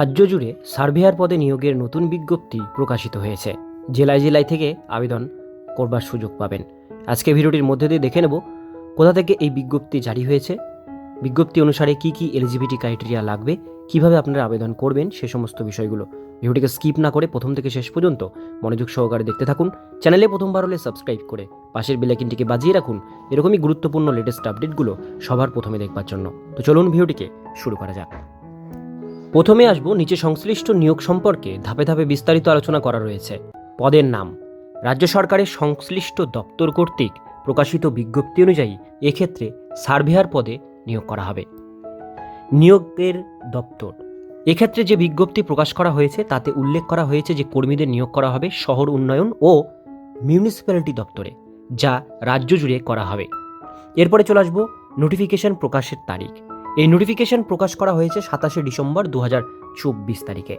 রাজ্য জুড়ে সার্ভেয়ার পদে নিয়োগের নতুন বিজ্ঞপ্তি প্রকাশিত হয়েছে। জেলায় জেলায় থেকে আবেদন করবার সুযোগ পাবেন। আজকে ভিডিওটির মধ্যে দিয়ে দেখে নেব, কোথা থেকে এই বিজ্ঞপ্তি জারি হয়েছে, বিজ্ঞপ্তি অনুসারে কি কি এলিজিবিলিটি ক্রাইটেরিয়া লাগবে, কীভাবে আপনারা আবেদন করবেন, সে সমস্ত বিষয়গুলো। ভিডিওটিকে স্কিপ না করে প্রথম থেকে শেষ পর্যন্ত মনোযোগ সহকারে দেখতে থাকুন। চ্যানেলে প্রথমবার হলে সাবস্ক্রাইব করে পাশের বেলাইকিনটিকে বাজিয়ে রাখুন। এরকমই গুরুত্বপূর্ণ লেটেস্ট আপডেটগুলো সবার প্রথমে দেখবার জন্য। তো চলুন ভিডিওটিকে শুরু করা যাক। প্রথমে আসব নিচে সংশ্লিষ্ট নিয়োগ সম্পর্কে ধাপে ধাপে বিস্তারিত আলোচনা করা রয়েছে। পদের নাম, রাজ্য সরকারের সংশ্লিষ্ট দপ্তর কর্তৃক প্রকাশিত বিজ্ঞপ্তি অনুযায়ী এক্ষেত্রে সার্ভেয়ার পদে নিয়োগ করা হবে। নিয়োগের দপ্তর, এক্ষেত্রে যে বিজ্ঞপ্তি প্রকাশ করা হয়েছে তাতে উল্লেখ করা হয়েছে যে কর্মীদের নিয়োগ করা হবে শহর উন্নয়ন ও মিউনিসিপ্যালিটি দপ্তরে, যা রাজ্য জুড়ে করা হবে। এরপরে চলে আসব নোটিফিকেশন প্রকাশের তারিখ। এই নোটিফিকেশন প্রকাশ করা হয়েছে সাতাশে ডিসেম্বর দু চব্বিশ তারিখে।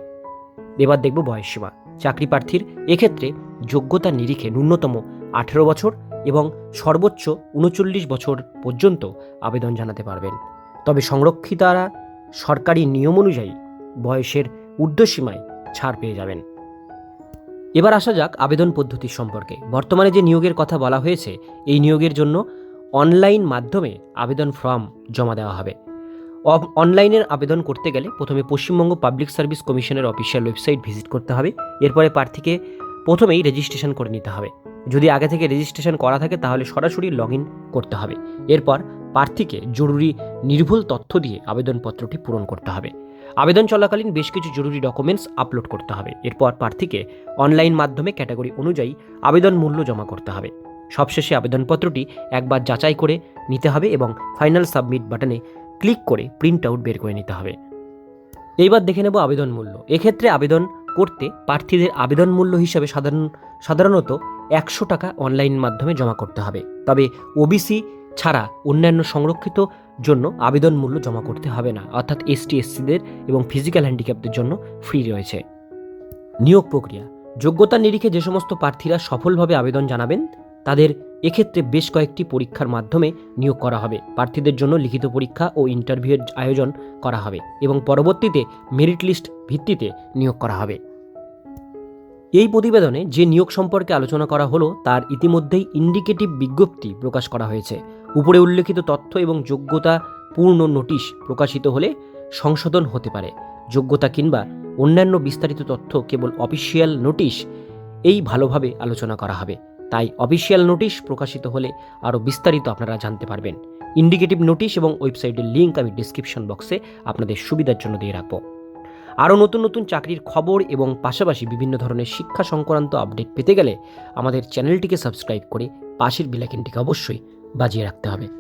এবার দেখব বয়সসীমা চাকরি প্রার্থীর এক্ষেত্রে যোগ্যতা নিরিখে ন্যূনতম আঠেরো বছর এবং সর্বোচ্চ উনচল্লিশ বছর পর্যন্ত আবেদন জানাতে পারবেন। তবে সংরক্ষিতারা সরকারি নিয়ম অনুযায়ী বয়সের ঊর্ধ্বসীমায় ছাড় পেয়ে যাবেন। এবার আসা যাক আবেদন পদ্ধতি সম্পর্কে। বর্তমানে যে নিয়োগের কথা বলা হয়েছে, এই নিয়োগের জন্য অনলাইন মাধ্যমে আবেদন ফর্ম জমা দেওয়া হবে। অনলাইনের আবেদন করতে গেলে প্রথমে পশ্চিমবঙ্গ পাবলিক সার্ভিস কমিশনের অফিসিয়াল ওয়েবসাইট ভিজিট করতে হবে। এরপরে প্রার্থীকে প্রথমেই রেজিস্ট্রেশন করে নিতে হবে। যদি আগে থেকে রেজিস্ট্রেশন করা থাকে তাহলে সরাসরি লগ করতে হবে। এরপর প্রার্থীকে জরুরি নির্ভুল তথ্য দিয়ে আবেদনপত্রটি পূরণ করতে হবে। আবেদন চলাকালীন বেশ কিছু জরুরি ডকুমেন্টস আপলোড করতে হবে। এরপর প্রার্থীকে অনলাইন মাধ্যমে ক্যাটাগরি অনুযায়ী আবেদন মূল্য জমা করতে হবে। সবশেষে আবেদনপত্রটি একবার যাচাই করে নিতে হবে এবং ফাইনাল সাবমিট বাটনে ক্লিক করে প্রিন্ট আউট বের করে নিতে হবে। এইবার দেখে নেব আবেদন মূল্য। এক্ষেত্রে আবেদন করতে প্রার্থীদের আবেদন মূল্য হিসাবে সাধারণ সাধারণত একশো টাকা অনলাইন মাধ্যমে জমা করতে হবে। তবে ওবিসি ছাড়া অন্যান্য সংরক্ষিত জন্য আবেদন মূল্য জমা করতে হবে না। অর্থাৎ এসটি এসসিদের এবং ফিজিক্যাল হ্যান্ডিক্যাপদের জন্য ফ্রি রয়েছে। নিয়োগ প্রক্রিয়া। যোগ্যতার নিরিখে যে সমস্ত প্রার্থীরা সফলভাবে আবেদন জানাবেন তাদের এক্ষেত্রে বেশ কয়েকটি পরীক্ষার মাধ্যমে নিয়োগ করা হবে। প্রার্থীদের জন্য লিখিত পরীক্ষা ও ইন্টারভিউয়ের আয়োজন করা হবে এবং পরবর্তীতে মেরিট লিস্ট ভিত্তিতে নিয়োগ করা হবে। এই প্রতিবেদনে যে নিয়োগ সম্পর্কে আলোচনা করা হলো, তার ইতিমধ্যেই ইন্ডিকেটিভ বিজ্ঞপ্তি প্রকাশ করা হয়েছে। উপরে উল্লেখিত তথ্য এবং যোগ্যতা পূর্ণ নোটিশ প্রকাশিত হলে সংশোধন হতে পারে। যোগ্যতা কিংবা অন্যান্য বিস্তারিত তথ্য কেবল অফিসিয়াল নোটিশ, এই ভালোভাবে আলোচনা করা হবে। তাই অফিসিয়াল নোটিশ প্রকাশিত হলে আরও বিস্তারিত আপনারা জানতে পারবেন। ইন্ডিকেটিভ নোটিশ এবং ওয়েবসাইটের লিঙ্ক আমি ডিসক্রিপশন বক্সে আপনাদের সুবিধার জন্য দিয়ে রাখব। আরও নতুন নতুন চাকরির খবর এবং পাশাপাশি বিভিন্ন ধরনের শিক্ষা সংক্রান্ত আপডেট পেতে গেলে আমাদের চ্যানেলটিকে সাবস্ক্রাইব করে পাশের বিলাকিনটিকে অবশ্যই বাজিয়ে রাখতে হবে।